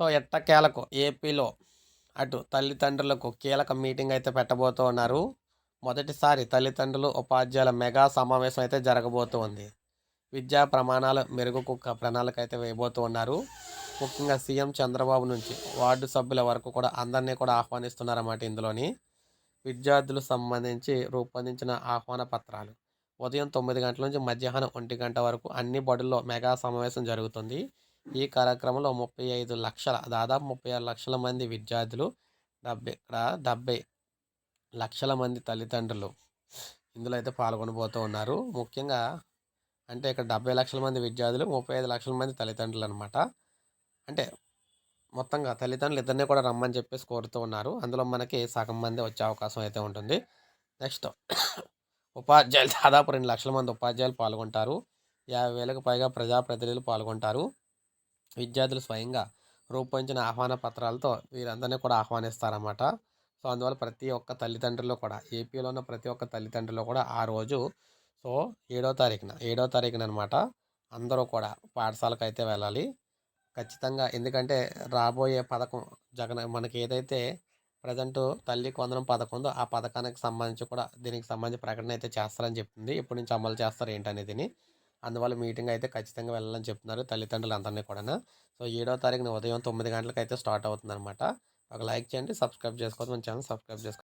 So ఎట్టకేలకు ఏపీలో అటు తల్లిదండ్రులకు కీలక మీటింగ్ అయితే పెట్టబోతూ ఉన్నారు. మొదటిసారి తల్లిదండ్రులు ఉపాధ్యాయుల మెగా సమావేశం అయితే జరగబోతూ ఉంది. విద్యా ప్రమాణాల మెరుగుకు ప్రణాళిక అయితే వేయబోతూ ఉన్నారు. ముఖ్యంగా సీఎం చంద్రబాబు నుంచి వార్డు సభ్యుల వరకు కూడా అందరినీ కూడా ఆహ్వానిస్తున్నారన్నమాట ఇందులోని. విద్యార్థులకు సంబంధించి రూపొందించిన ఆహ్వాన పత్రాలు. ఉదయం తొమ్మిది గంటల నుంచి మధ్యాహ్నం ఒంటి గంట వరకు అన్ని బడుల్లో మెగా సమావేశం జరుగుతుంది. ఈ కార్యక్రమంలో ముప్పై ఐదు లక్షల దాదాపు ముప్పై ఆరు లక్షల మంది విద్యార్థులు డెబ్బై ఇక్కడ డెబ్బై లక్షల మంది తల్లిదండ్రులు ఇందులో అయితే పాల్గొనబోతూ ఉన్నారు. ముఖ్యంగా అంటే ఇక్కడ డెబ్బై లక్షల మంది విద్యార్థులు ముప్పై ఐదు లక్షల మంది తల్లిదండ్రులు అనమాట అంటే మొత్తంగా తల్లిదండ్రులు ఇద్దరిని కూడా రమ్మని చెప్పేసి కోరుతూ ఉన్నారు. అందులో మనకి సగం మంది వచ్చే అవకాశం అయితే ఉంటుంది. నెక్స్ట్ ఉపాధ్యాయులు దాదాపు రెండు లక్షల మంది ఉపాధ్యాయులు పాల్గొంటారు. యాభై వేలకు పైగా ప్రజాప్రతినిధులు పాల్గొంటారు. విద్యార్థులు స్వయంగా రూపొందించిన ఆహ్వాన పత్రాలతో వీరందరినీ కూడా ఆహ్వానిస్తారన్నమాట. సో అందువల్ల ప్రతి ఒక్క తల్లిదండ్రులు కూడా ఏపీలో ఉన్న ప్రతి ఒక్క తల్లిదండ్రులు కూడా ఆ రోజు సో ఏడో తారీఖున ఏడో తారీఖున అనమాట అందరూ కూడా పాఠశాలకు అయితే వెళ్ళాలి. ఖచ్చితంగా ఎందుకంటే రాబోయే పథకం జగన్ మనకి ఏదైతే ప్రజెంట్ తల్లి కొందరం పథకం ఉందో ఆ పథకానికి సంబంధించి కూడా దీనికి సంబంధించి ప్రకటన అయితే చేస్తారని చెప్తుంది ఎప్పటి నుంచి అమలు చేస్తారు ఏంటనేదిని. అందువల్ల మీటింగ్ అయితే ఖచ్చితంగా వెళ్ళాలని చెప్తున్నారు తల్లిదండ్రులు అందరినీ కూడా సో ఏడో తారీఖున ఉదయం తొమ్మిది గంటలకు అయితే స్టార్ట్ అవుతుంది అనమాట ఒక లైక్ చేయండి సబ్స్క్రైబ్ చేసుకోవద్దు మన ఛానల్ సబ్స్క్రైబ్ చేసుకోండి